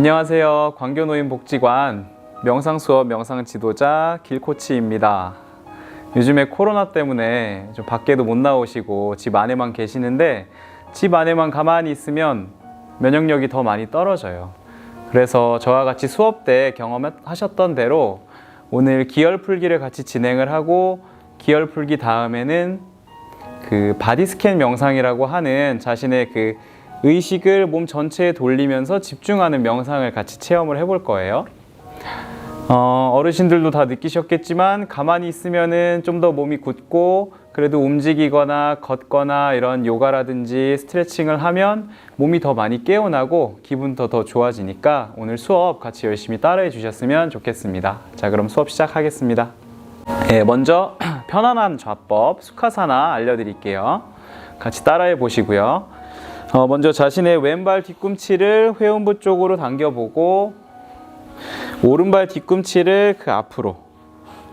안녕하세요. 광교노인복지관 명상수업 명상지도자 길코치입니다. 요즘에 코로나 때문에 좀 밖에도 못 나오시고 집 안에만 계시는데 집 안에만 가만히 있으면 면역력이 더 많이 떨어져요. 그래서 저와 같이 수업 때 경험하셨던 대로 오늘 기열 풀기를 같이 진행을 하고 기열 풀기 다음에는 그 바디 스캔 명상이라고 하는 자신의 그 의식을 몸 전체에 돌리면서 집중하는 명상을 같이 체험을 해볼 거예요. 어, 어르신들도 다 느끼셨겠지만 가만히 있으면은 좀 더 몸이 굳고 그래도 움직이거나 걷거나 이런 요가라든지 스트레칭을 하면 몸이 더 많이 깨어나고 기분도 더 좋아지니까 오늘 수업 같이 열심히 따라해 주셨으면 좋겠습니다. 자, 그럼 수업 시작하겠습니다. 네, 먼저 편안한 좌법 수카사나 알려드릴게요. 같이 따라해 보시고요. 어, 먼저 자신의 왼발 뒤꿈치를 회음부 쪽으로 당겨보고 오른발 뒤꿈치를 그 앞으로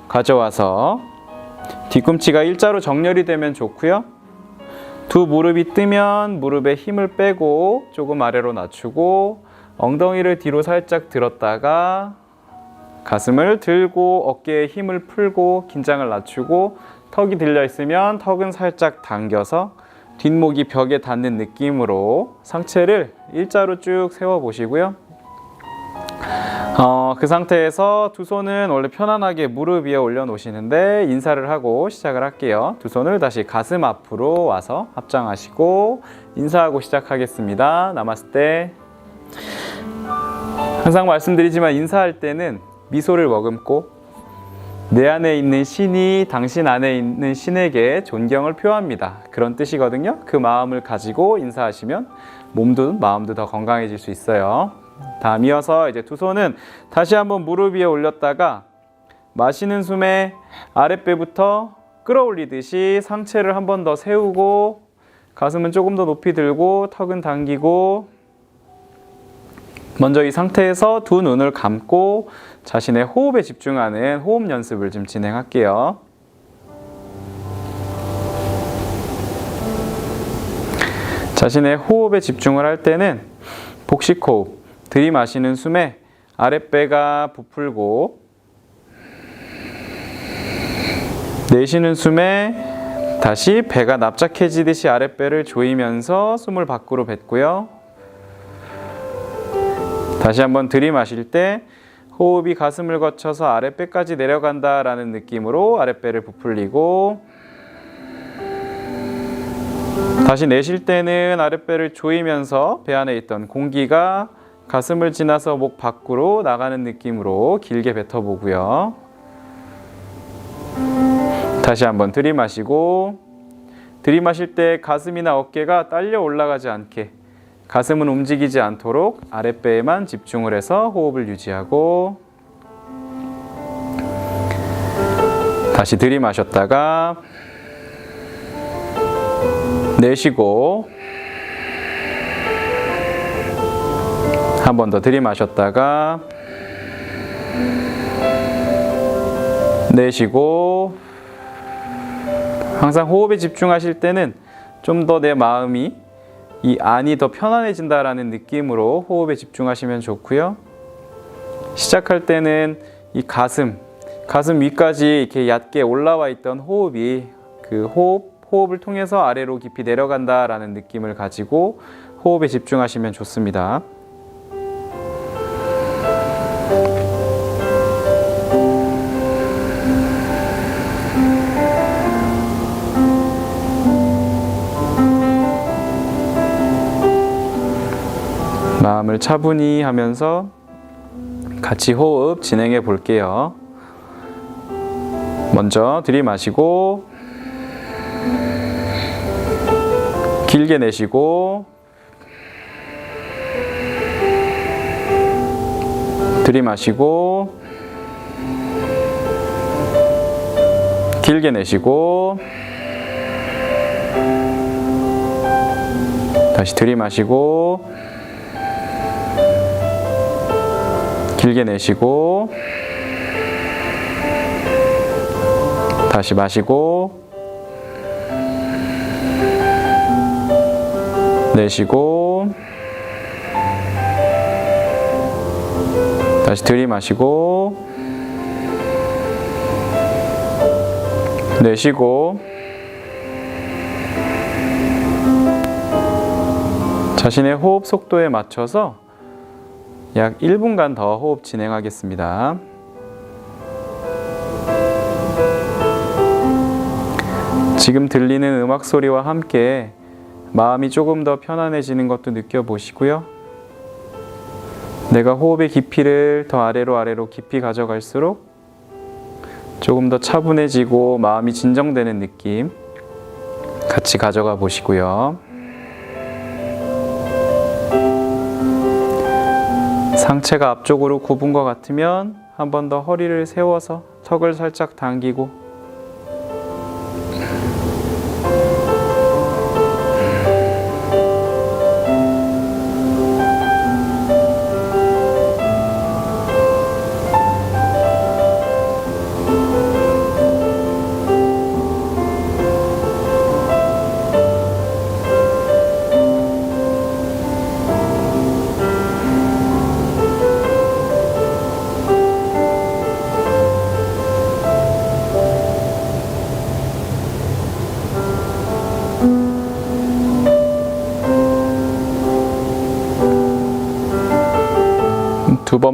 가져와서 뒤꿈치가 일자로 정렬이 되면 좋고요. 두 무릎이 뜨면 무릎에 힘을 빼고 조금 아래로 낮추고 엉덩이를 뒤로 살짝 들었다가 가슴을 들고 어깨에 힘을 풀고 긴장을 낮추고 턱이 들려 있으면 턱은 살짝 당겨서 뒷목이 벽에 닿는 느낌으로 상체를 일자로 쭉 세워 보시고요. 어, 그 상태에서 두 손은 원래 편안하게 무릎 위에 올려 놓으시는데 인사를 하고 시작을 할게요. 두 손을 다시 가슴 앞으로 와서 합장하시고 인사하고 시작하겠습니다. 나마스테. 항상 말씀드리지만 인사할 때는 미소를 머금고 내 안에 있는 신이 당신 안에 있는 신에게 존경을 표합니다. 그런 뜻이거든요. 그 마음을 가지고 인사하시면 몸도 마음도 더 건강해질 수 있어요. 다음 이어서 이제 두 손은 다시 한번 무릎 위에 올렸다가 마시는 숨에 아랫배부터 끌어올리듯이 상체를 한 번 더 세우고 가슴은 조금 더 높이 들고 턱은 당기고 먼저 이 상태에서 두 눈을 감고 자신의 호흡에 집중하는 호흡 연습을 좀 진행할게요. 자신의 호흡에 집중을 할 때는 복식 호흡, 들이마시는 숨에 아랫배가 부풀고 내쉬는 숨에 다시 배가 납작해지듯이 아랫배를 조이면서 숨을 밖으로 뱉고요. 다시 한번 들이마실 때 호흡이 가슴을 거쳐서 아랫배까지 내려간다라는 느낌으로 아랫배를 부풀리고 다시 내쉴 때는 아랫배를 조이면서 배 안에 있던 공기가 가슴을 지나서 목 밖으로 나가는 느낌으로 길게 뱉어보고요. 다시 한번 들이마시고 들이마실 때 가슴이나 어깨가 딸려 올라가지 않게 가슴은 움직이지 않도록 아랫배에만 집중을 해서 호흡을 유지하고 다시 들이마셨다가 내쉬고 한 번 더 들이마셨다가 내쉬고 항상 호흡에 집중하실 때는 좀 더 내 마음이 이 안이 더 편안해진다라는 느낌으로 호흡에 집중하시면 좋고요. 시작할 때는 이 가슴, 가슴 위까지 이렇게 얕게 올라와 있던 호흡이 그 호흡, 호흡을 통해서 아래로 깊이 내려간다라는 느낌을 가지고 호흡에 집중하시면 좋습니다. 마음을 차분히 하면서 같이 호흡 진행해 볼게요. 먼저 들이마시고 길게 내쉬고 들이마시고 길게 내쉬고 다시 들이마시고 길게 내쉬고 다시 마시고 내쉬고 다시 들이마시고 내쉬고 자신의 호흡 속도에 맞춰서 약 1분간 더 호흡 진행하겠습니다. 지금 들리는 음악 소리와 함께 마음이 조금 더 편안해지는 것도 느껴보시고요. 내가 호흡의 깊이를 더 아래로 아래로 깊이 가져갈수록 조금 더 차분해지고 마음이 진정되는 느낌 같이 가져가 보시고요. 상체가 앞쪽으로 굽은 것 같으면 한 번 더 허리를 세워서 턱을 살짝 당기고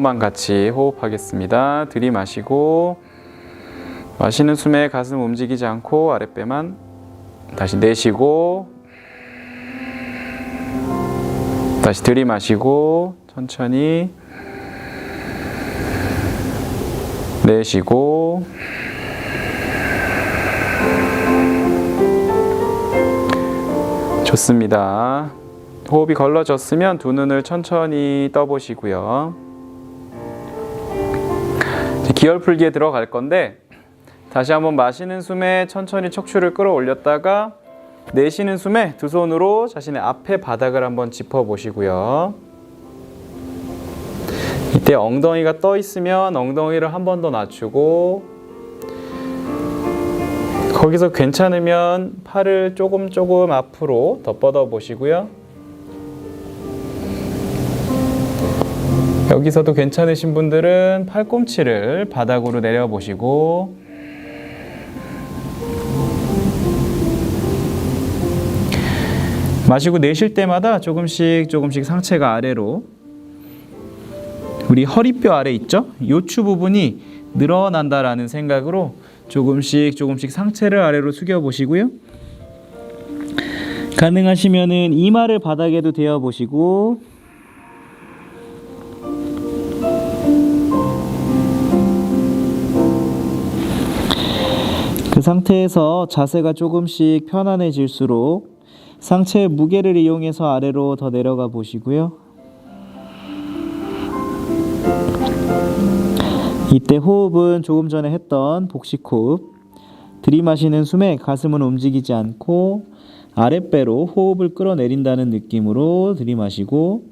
두 번만 같이 호흡하겠습니다. 들이마시고 마시는 숨에 가슴 움직이지 않고 아랫배만 다시 내쉬고 다시 들이마시고 천천히 내쉬고 좋습니다. 호흡이 걸러졌으면 두 눈을 천천히 떠보시고요. 이제 기열 풀기에 들어갈 건데 다시 한번 마시는 숨에 천천히 척추를 끌어올렸다가 내쉬는 숨에 두 손으로 자신의 앞에 바닥을 한번 짚어 보시고요. 이때 엉덩이가 떠 있으면 엉덩이를 한 번 더 낮추고 거기서 괜찮으면 팔을 조금 조금 앞으로 더 뻗어 보시고요. 여기서도 괜찮으신 분들은 팔꿈치를 바닥으로 내려 보시고 마시고 내쉴 때마다 조금씩 조금씩 상체가 아래로 우리 허리뼈 아래 있죠? 요추 부분이 늘어난다라는 생각으로 조금씩 조금씩 상체를 아래로 숙여 보시고요. 가능하시면은 이마를 바닥에도 대어 보시고 상태에서 자세가 조금씩 편안해질수록 상체의 무게를 이용해서 아래로 더 내려가 보시고요. 이때 호흡은 조금 전에 했던 복식 호흡. 들이마시는 숨에 가슴은 움직이지 않고 아랫배로 호흡을 끌어내린다는 느낌으로 들이마시고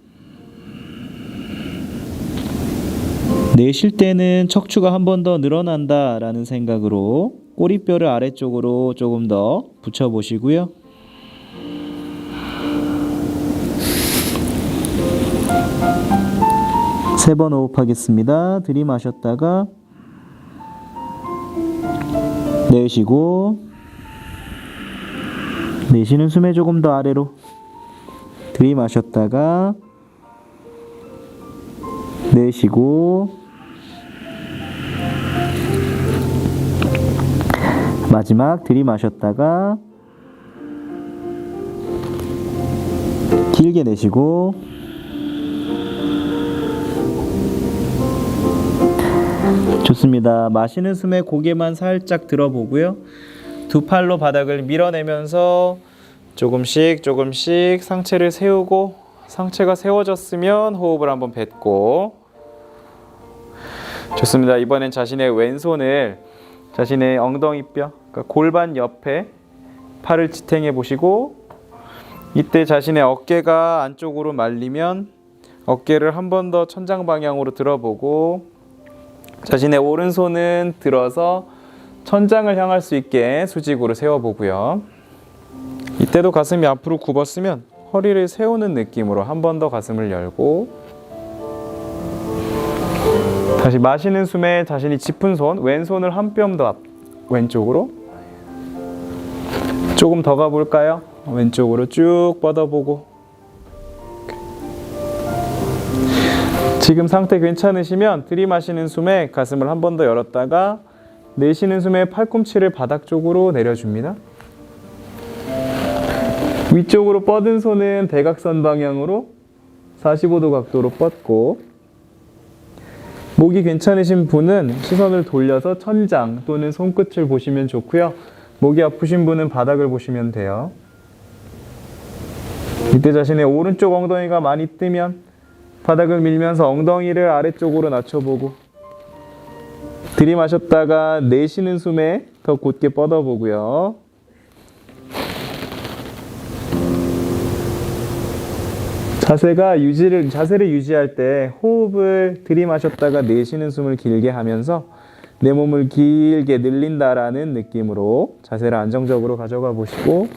내쉴 때는 척추가 한 번 더 늘어난다라는 생각으로 꼬리뼈를 아래쪽으로 조금 더 붙여 보시고요. 세 번 호흡하겠습니다. 들이마셨다가 내쉬고 내쉬는 숨에 조금 더 아래로 들이마셨다가 내쉬고 마지막 들이마셨다가 길게 내쉬고 좋습니다. 마시는 숨에 고개만 살짝 들어보고요. 두 팔로 바닥을 밀어내면서 조금씩 조금씩 상체를 세우고 상체가 세워졌으면 호흡을 한번 뱉고 좋습니다. 이번엔 자신의 왼손을 자신의 엉덩이 뼈, 그러니까 골반 옆에 팔을 지탱해 보시고 이때 자신의 어깨가 안쪽으로 말리면 어깨를 한 번 더 천장 방향으로 들어보고 자신의 오른손은 들어서 천장을 향할 수 있게 수직으로 세워보고요. 이때도 가슴이 앞으로 굽었으면 허리를 세우는 느낌으로 한 번 더 가슴을 열고 다시 마시는 숨에 자신이 짚은 손, 왼손을 한 뼘 더 앞, 왼쪽으로. 조금 더 가볼까요? 왼쪽으로 쭉 뻗어보고. 지금 상태 괜찮으시면 들이마시는 숨에 가슴을 한 번 더 열었다가 내쉬는 숨에 팔꿈치를 바닥 쪽으로 내려줍니다. 위쪽으로 뻗은 손은 대각선 방향으로 45도 각도로 뻗고 목이 괜찮으신 분은 시선을 돌려서 천장 또는 손끝을 보시면 좋고요. 목이 아프신 분은 바닥을 보시면 돼요. 이때 자신의 오른쪽 엉덩이가 많이 뜨면 바닥을 밀면서 엉덩이를 아래쪽으로 낮춰보고 들이마셨다가 내쉬는 숨에 더 곧게 뻗어보고요. 자세가 유지를 자세를 유지할 때 호흡을 들이마셨다가 내쉬는 숨을 길게 하면서 내 몸을 길게 늘린다라는 느낌으로 자세를 안정적으로 가져가 보시고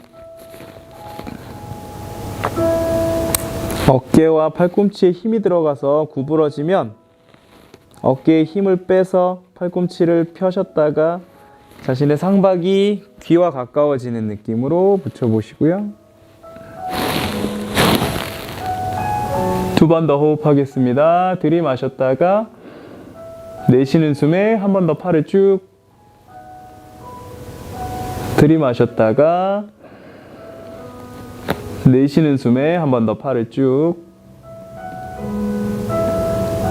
어깨와 팔꿈치에 힘이 들어가서 구부러지면 어깨에 힘을 빼서 팔꿈치를 펴셨다가 자신의 상박이 귀와 가까워지는 느낌으로 붙여 보시고요. 두 번 더 호흡하겠습니다. 들이마셨다가 내쉬는 숨에 한 번 더 팔을 쭉 들이마셨다가 내쉬는 숨에 한 번 더 팔을 쭉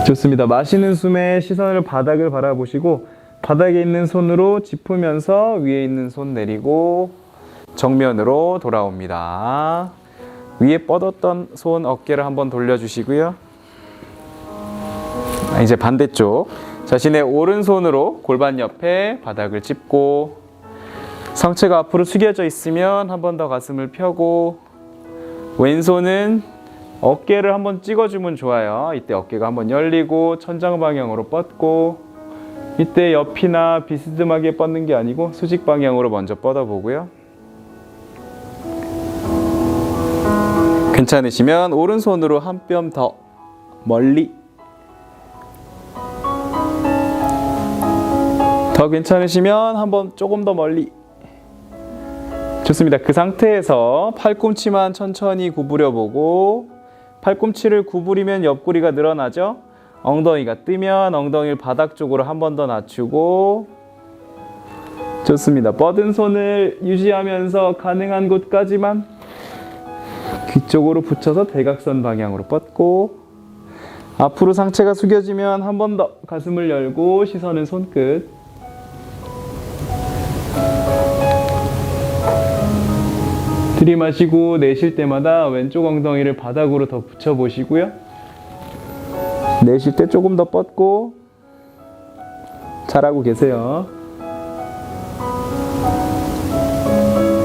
좋습니다. 마시는 숨에 시선을 바닥을 바라보시고 바닥에 있는 손으로 짚으면서 위에 있는 손 내리고 정면으로 돌아옵니다. 위에 뻗었던 손 어깨를 한번 돌려주시고요. 아, 이제 반대쪽 자신의 오른손으로 골반 옆에 바닥을 짚고 상체가 앞으로 숙여져 있으면 한 번 더 가슴을 펴고 왼손은 어깨를 한번 찍어주면 좋아요. 이때 어깨가 한번 열리고 천장 방향으로 뻗고 이때 옆이나 비스듬하게 뻗는 게 아니고 수직 방향으로 먼저 뻗어보고요. 괜찮으시면 오른손으로 한 뼘 더 멀리 더 괜찮으시면 한번 조금 더 멀리 좋습니다. 그 상태에서 팔꿈치만 천천히 구부려 보고 팔꿈치를 구부리면 옆구리가 늘어나죠. 엉덩이가 뜨면 엉덩이를 바닥 쪽으로 한 번 더 낮추고 좋습니다. 뻗은 손을 유지하면서 가능한 곳까지만 귀 쪽으로 붙여서 대각선 방향으로 뻗고 앞으로 상체가 숙여지면 한 번 더 가슴을 열고 시선은 손끝 들이마시고 내쉴 때마다 왼쪽 엉덩이를 바닥으로 더 붙여 보시고요. 내쉴 때 조금 더 뻗고 잘하고 계세요.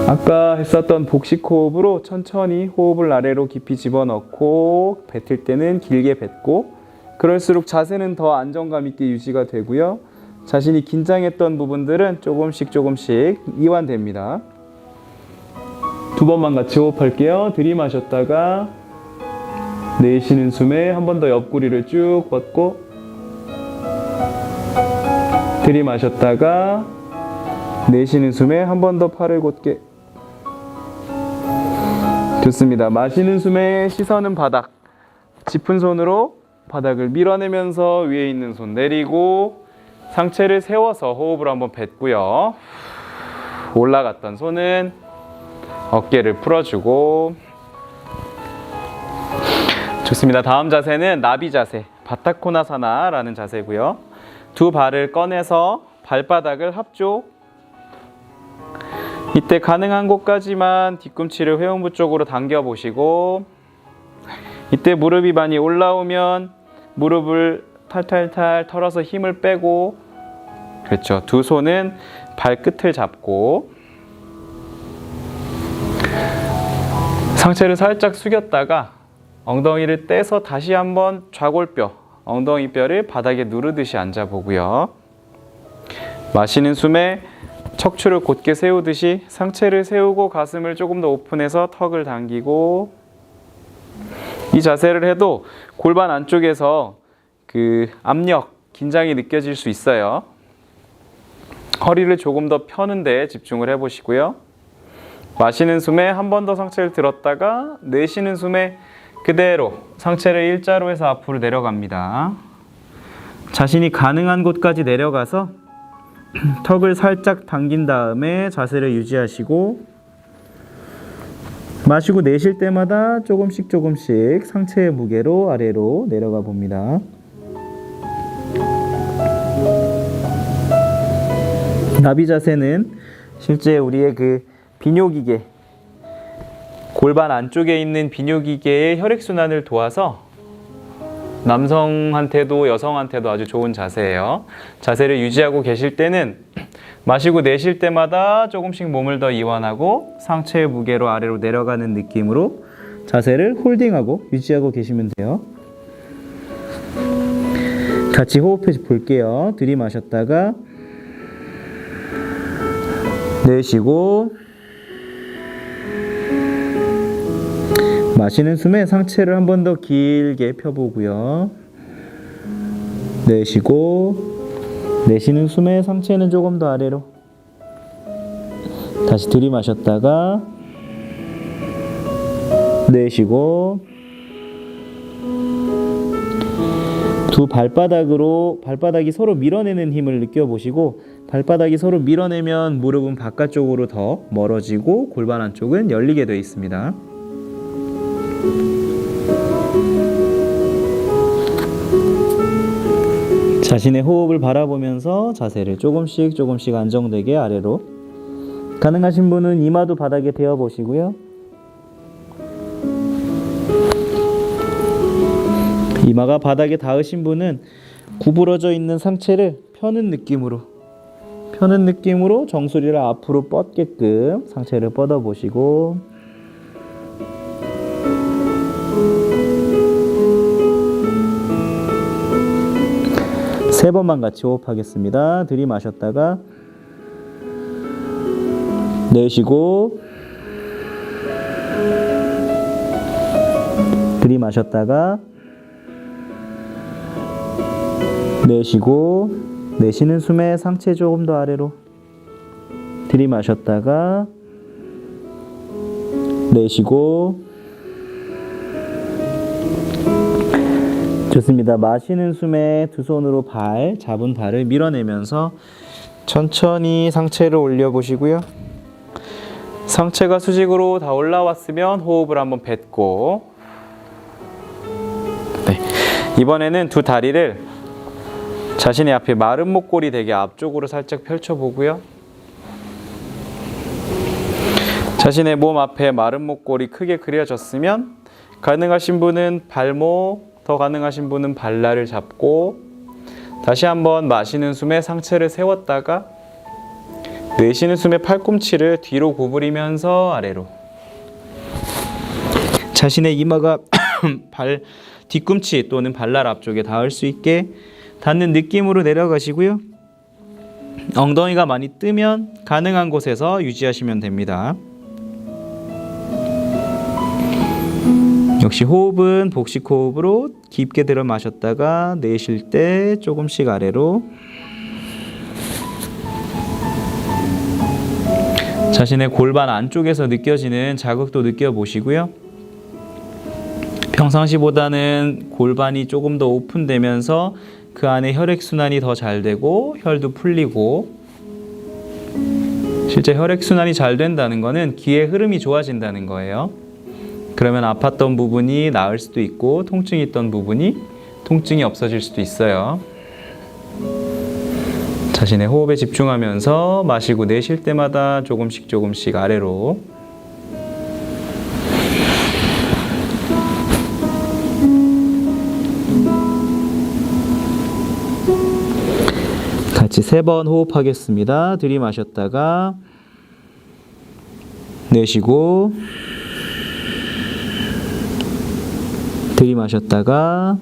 아까 했었던 복식 호흡으로 천천히 호흡을 아래로 깊이 집어넣고 뱉을 때는 길게 뱉고 그럴수록 자세는 더 안정감 있게 유지가 되고요. 자신이 긴장했던 부분들은 조금씩 조금씩 이완됩니다. 두 번만 같이 호흡할게요. 들이마셨다가 내쉬는 숨에 한 번 더 옆구리를 쭉 뻗고 들이마셨다가 내쉬는 숨에 한 번 더 팔을 곧게 좋습니다. 마시는 숨에 시선은 바닥 짚은 손으로 바닥을 밀어내면서 위에 있는 손 내리고 상체를 세워서 호흡을 한번 뱉고요. 올라갔던 손은 어깨를 풀어주고 좋습니다. 다음 자세는 나비 자세, 바타코나사나라는 자세고요. 두 발을 꺼내서 발바닥을 합쪽 이때 가능한 곳까지만 뒤꿈치를 회음부 쪽으로 당겨 보시고 이때 무릎이 많이 올라오면 무릎을 탈탈탈 털어서 힘을 빼고 그렇죠. 두 손은 발끝을 잡고 상체를 살짝 숙였다가 엉덩이를 떼서 다시 한번 좌골뼈, 엉덩이뼈를 바닥에 누르듯이 앉아보고요. 마시는 숨에 척추를 곧게 세우듯이 상체를 세우고 가슴을 조금 더 오픈해서 턱을 당기고 이 자세를 해도 골반 안쪽에서 그 압력, 긴장이 느껴질 수 있어요. 허리를 조금 더 펴는 데 집중을 해보시고요. 마시는 숨에 한 번 더 상체를 들었다가 내쉬는 숨에 그대로 상체를 일자로 해서 앞으로 내려갑니다. 자신이 가능한 곳까지 내려가서 턱을 살짝 당긴 다음에 자세를 유지하시고 마시고 내쉴 때마다 조금씩 조금씩 상체의 무게로 아래로 내려가 봅니다. 나비 자세는 실제 우리의 그 비뇨기계 골반 안쪽에 있는 비뇨기계의 혈액순환을 도와서 남성한테도 여성한테도 아주 좋은 자세예요. 자세를 유지하고 계실 때는 마시고 내쉴 때마다 조금씩 몸을 더 이완하고 상체의 무게로 아래로 내려가는 느낌으로 자세를 홀딩하고 유지하고 계시면 돼요. 같이 호흡해 볼게요. 들이마셨다가 내쉬고 마시는 숨에 상체를 한 번 더 길게 펴보고요. 내쉬고 내쉬는 숨에 상체는 조금 더 아래로 다시 들이마셨다가 내쉬고 두 발바닥으로 발바닥이 서로 밀어내는 힘을 느껴보시고 발바닥이 서로 밀어내면 무릎은 바깥쪽으로 더 멀어지고 골반 안쪽은 열리게 되어 있습니다. 자신의 호흡을 바라보면서 자세를 조금씩 조금씩 안정되게 아래로 가능하신 분은 이마도 바닥에 대어 보시고요. 이마가 바닥에 닿으신 분은 구부러져 있는 상체를 펴는 느낌으로 펴는 느낌으로 정수리를 앞으로 뻗게끔 상체를 뻗어 보시고 세 번만 같이 호흡하겠습니다. 들이마셨다가 내쉬고 들이마셨다가 내쉬고 내쉬는 숨에 상체 조금 더 아래로 들이마셨다가 내쉬고 좋습니다. 마시는 숨에 두 손으로 발, 잡은 발을 밀어내면서 천천히 상체를 올려 보시고요. 상체가 수직으로 다 올라왔으면 호흡을 한번 뱉고 네. 이번에는 두 다리를 자신의 앞에 마른 목골이 되게 앞쪽으로 살짝 펼쳐 보고요. 자신의 몸 앞에 마른 목골이 크게 그려졌으면 가능하신 분은 발목 더 가능하신 분은 발날을 잡고 다시 한번 마시는 숨에 상체를 세웠다가 내쉬는 숨에 팔꿈치를 뒤로 구부리면서 아래로 자신의 이마가 발 뒤꿈치 또는 발날 앞쪽에 닿을 수 있게 닿는 느낌으로 내려가시고요. 엉덩이가 많이 뜨면 가능한 곳에서 유지하시면 됩니다. 역시 호흡은 복식 호흡으로 깊게 들어 마셨다가 내쉴 때 조금씩 아래로 자신의 골반 안쪽에서 느껴지는 자극도 느껴보시고요. 평상시보다는 골반이 조금 더 오픈되면서 그 안에 혈액순환이 더 잘 되고 혈도 풀리고 실제 혈액순환이 잘 된다는 것은 기의 흐름이 좋아진다는 거예요. 그러면 아팠던 부분이 나을 수도 있고 통증이 있던 부분이 통증이 없어질 수도 있어요. 자신의 호흡에 집중하면서 마시고 내쉴 때마다 조금씩 조금씩 아래로 같이 세 번 호흡하겠습니다. 들이마셨다가 내쉬고 들이마셨다가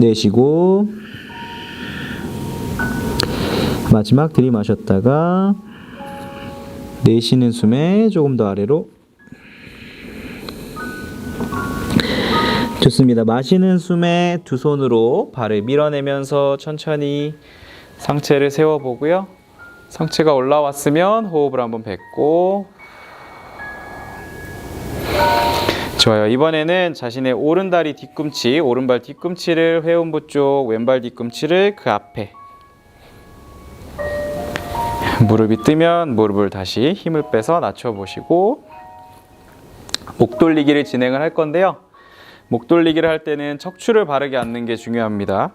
내쉬고 마지막 들이마셨다가 내쉬는 숨에 조금 더 아래로 좋습니다. 마시는 숨에 두 손으로 발을 밀어내면서 천천히 상체를 세워보고요. 상체가 올라왔으면 호흡을 한번 뱉고 좋아요. 이번에는 자신의 오른다리 뒤꿈치, 오른발 뒤꿈치를 회음부 쪽, 왼발 뒤꿈치를 그 앞에 무릎이 뜨면 무릎을 다시 힘을 빼서 낮춰보시고 목 돌리기를 진행을 할 건데요. 목 돌리기를 할 때는 척추를 바르게 앉는 게 중요합니다.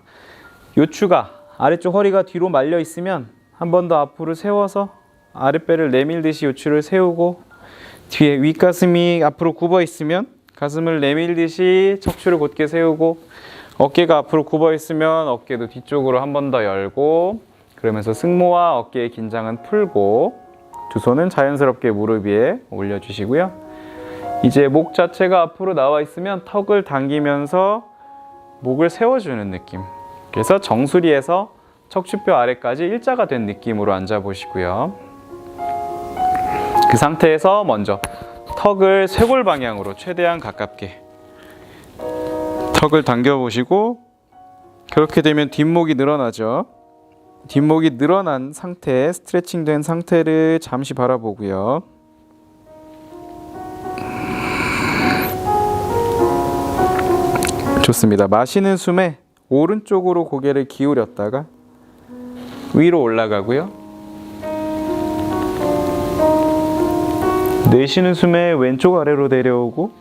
요추가 아래쪽 허리가 뒤로 말려 있으면 한 번 더 앞으로 세워서 아랫배를 내밀듯이 요추를 세우고 뒤에 윗가슴이 앞으로 굽어 있으면 가슴을 내밀듯이 척추를 곧게 세우고 어깨가 앞으로 굽어 있으면 어깨도 뒤쪽으로 한 번 더 열고 그러면서 승모와 어깨의 긴장은 풀고 두 손은 자연스럽게 무릎 위에 올려주시고요. 이제 목 자체가 앞으로 나와 있으면 턱을 당기면서 목을 세워주는 느낌. 그래서 정수리에서 척추뼈 아래까지 일자가 된 느낌으로 앉아 보시고요. 그 상태에서 먼저 턱을 쇄골 방향으로 최대한 가깝게 턱을 당겨 보시고 그렇게 되면 뒷목이 늘어나죠. 뒷목이 늘어난 상태, 스트레칭 된 상태를 잠시 바라보고요. 좋습니다. 마시는 숨에 오른쪽으로 고개를 기울였다가 위로 올라가고요. 내쉬는 숨에 왼쪽 아래로 내려오고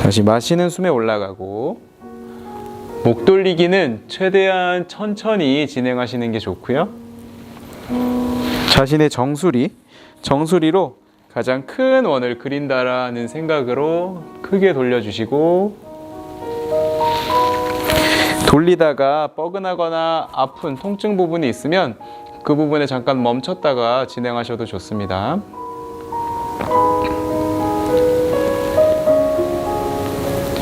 다시 마시는 숨에 올라가고 목 돌리기는 최대한 천천히 진행하시는 게 좋고요. 자신의 정수리, 정수리로 가장 큰 원을 그린다라는 생각으로 크게 돌려주시고 돌리다가 뻐근하거나 아픈 통증 부분이 있으면 그 부분에 잠깐 멈췄다가 진행하셔도 좋습니다.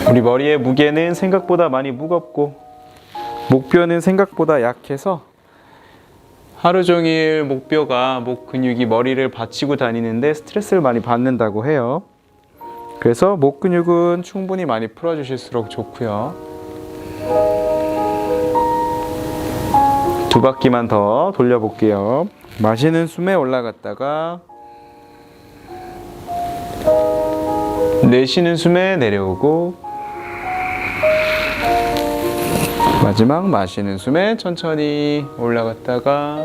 우리 머리의 무게는 생각보다 많이 무겁고 목뼈는 생각보다 약해서 하루 종일 목뼈가 목 근육이 머리를 받치고 다니는데 스트레스를 많이 받는다고 해요. 그래서 목 근육은 충분히 많이 풀어주실수록 좋고요. 두 바퀴만 더 돌려볼게요. 마시는 숨에 올라갔다가 내쉬는 숨에 내려오고 마지막 마시는 숨에 천천히 올라갔다가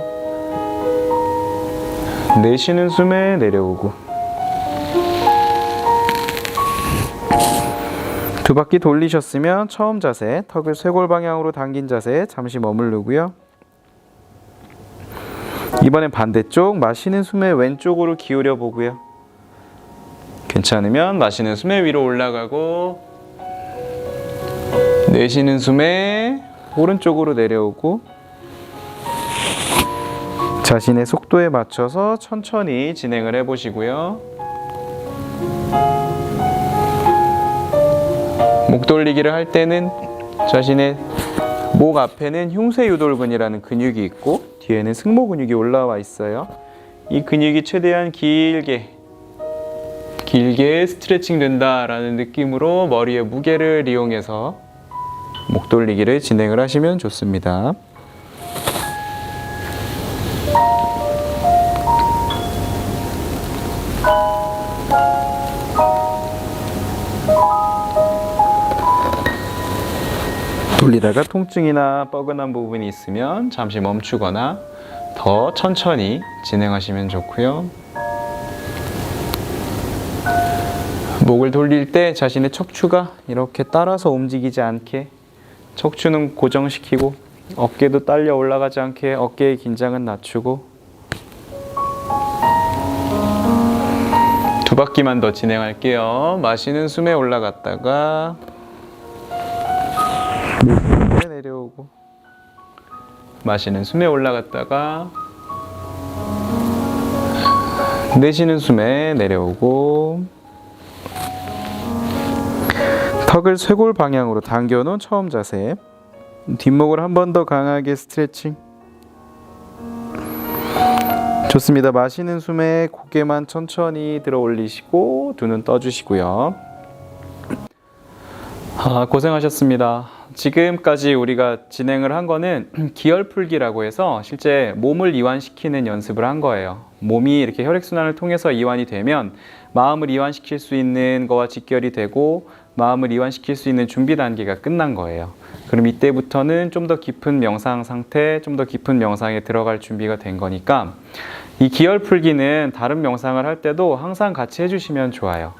내쉬는 숨에 내려오고 두 바퀴 돌리셨으면 처음 자세 턱을 쇄골 방향으로 당긴 자세 잠시 머무르고요. 이번엔 반대쪽 마시는 숨에 왼쪽으로 기울여 보고요. 괜찮으면 마시는 숨에 위로 올라가고 내쉬는 숨에 오른쪽으로 내려오고 자신의 속도에 맞춰서 천천히 진행을 해 보시고요. 목 돌리기를 할 때는 자신의 목 앞에는 흉쇄유돌근이라는 근육이 있고 뒤에는 승모 근육이 올라와 있어요. 이 근육이 최대한 길게 길게 스트레칭 된다라는 느낌으로 머리의 무게를 이용해서 목 돌리기를 진행을 하시면 좋습니다. 돌리다가 통증이나 뻐근한 부분이 있으면 잠시 멈추거나 더 천천히 진행하시면 좋고요. 목을 돌릴 때 자신의 척추가 이렇게 따라서 움직이지 않게 척추는 고정시키고 어깨도 딸려 올라가지 않게 어깨의 긴장은 낮추고 두 바퀴만 더 진행할게요. 마시는 숨에 올라갔다가 내려오고 마시는 숨에 올라갔다가 내쉬는 숨에 내려오고 턱을 쇄골 방향으로 당겨놓은 처음 자세 뒷목을 한 번 더 강하게 스트레칭 좋습니다 마시는 숨에 고개만 천천히 들어 올리시고 두 눈 떠주시고요 아, 고생하셨습니다. 지금까지 우리가 진행을 한 거는 기혈 풀기라고 해서 실제 몸을 이완시키는 연습을 한 거예요. 몸이 이렇게 혈액순환을 통해서 이완이 되면 마음을 이완시킬 수 있는 거와 직결이 되고 마음을 이완시킬 수 있는 준비 단계가 끝난 거예요. 그럼 이때부터는 좀 더 깊은 명상 상태, 좀 더 깊은 명상에 들어갈 준비가 된 거니까 이 기혈 풀기는 다른 명상을 할 때도 항상 같이 해주시면 좋아요.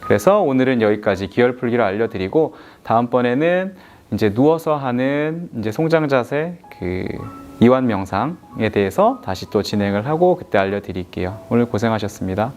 그래서 오늘은 여기까지 기혈 풀기를 알려드리고 다음번에는 이제 누워서 하는 이제 송장 자세 그 이완 명상에 대해서 다시 또 진행을 하고 그때 알려드릴게요. 오늘 고생하셨습니다.